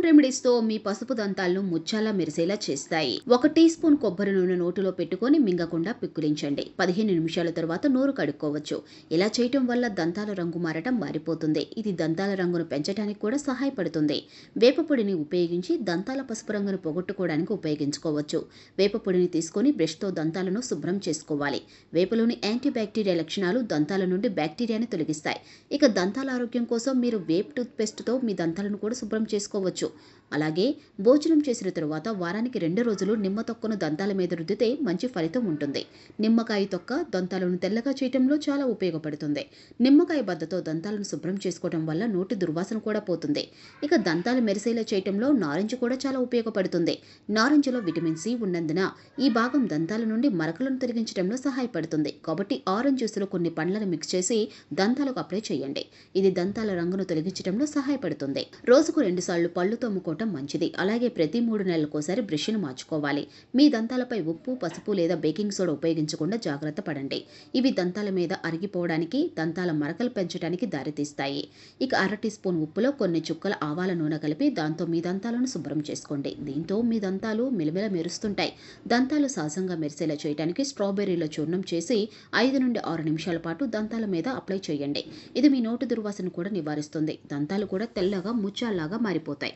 Home రెమెడీస్తో మీ పసుపు దంతాలను ముచ్చాలా మెరిసేలా చేస్తాయి. ఒక టీ స్పూన్ కొబ్బరి నూనె నోటిలో పెట్టుకొని మింగకుండా పిక్కులించండి. పదిహేను నిమిషాల తర్వాత నోరు కడుక్కోవచ్చు. ఇలా చేయటం వల్ల దంతాల రంగు మారటం మారిపోతుంది. ఇది దంతాల రంగును పెంచడానికి కూడా సహాయపడుతుంది. వేపపొడిని ఉపయోగించి దంతాల పసుపు రంగును పోగొట్టుకోవడానికి ఉపయోగించుకోవచ్చు. వేపపొడిని తీసుకొని బ్రష్తో దంతాలను శుభ్రం చేసుకోవాలి. వేపలోని యాంటీ బ్యాక్టీరియా లక్షణాలు దంతాల నుండి బ్యాక్టీరియాని తొలగిస్తాయి. ఇక దంతాల ఆరోగ్యం కోసం మీరు వేప్ టూత్ పేస్ట్తో మీ దంతాలను కూడా శుభ్రం చేసుకోవచ్చు. అలాగే భోజనం చేసిన తరువాత వారానికి రెండు రోజులు నిమ్మ తొక్కను దంతాల మీద రుద్దితే మంచి ఫలితం ఉంటుంది. నిమ్మకాయ తొక్క దంతాలను తెల్లగా చేయటంలో చాలా ఉపయోగపడుతుంది. నిమ్మకాయ బద్దతో దంతాలను శుభ్రం చేసుకోవడం వల్ల నోటి దుర్వాసన కూడా పోతుంది. ఇక దంతాలు మెరిసేలా చేయటంలో నారింజ కూడా చాలా ఉపయోగపడుతుంది. నారింజలో విటమిన్ సి ఉన్నందున ఈ భాగం దంతాల నుండి మరకలను తొలగించడంలో సహాయపడుతుంది. కాబట్టి ఆరెంజ్ జ్యూస్లో కొన్ని పండ్లను మిక్స్ చేసి దంతాలకు అప్లై చేయండి. ఇది దంతాల రంగును తొలగించడంలో సహాయపడుతుంది. రోజుకు రెండుసార్లు పళ్ళు తోముకోవటం మంచిది. అలాగే ప్రతి మూడు నెలలకోసారి బ్రష్ను మార్చుకోవాలి. మీ దంతాలపై ఉప్పు పసుపు లేదా బేకింగ్ సోడా ఉపయోగించకుండా జాగ్రత్త పడండి. ఇవి దంతాల మీద అరిగిపోవడానికి దంతాల మరకలు పెంచడానికి దారితీస్తాయి. ఇక అర టీ స్పూన్ ఉప్పులో కొన్ని చుక్కల ఆవాల నూనె కలిపి దాంతో మీ దంతాలను శుభ్రం చేసుకోండి. దీంతో మీ దంతాలు మిలమిల మెరుస్తుంటాయి. దంతాలు సహజంగా మెరిసేలా చేయడానికి స్ట్రాబెర్రీలో చూర్ణం చేసి ఐదు నుండి ఆరు నిమిషాల పాటు దంతాల మీద అప్లై చేయండి. ఇది మీ నోటు దుర్వాసన కూడా నివారిస్తుంది. దంతాలు కూడా తెల్లగా ముచ్చాల్లాగా మారిపోతాయి.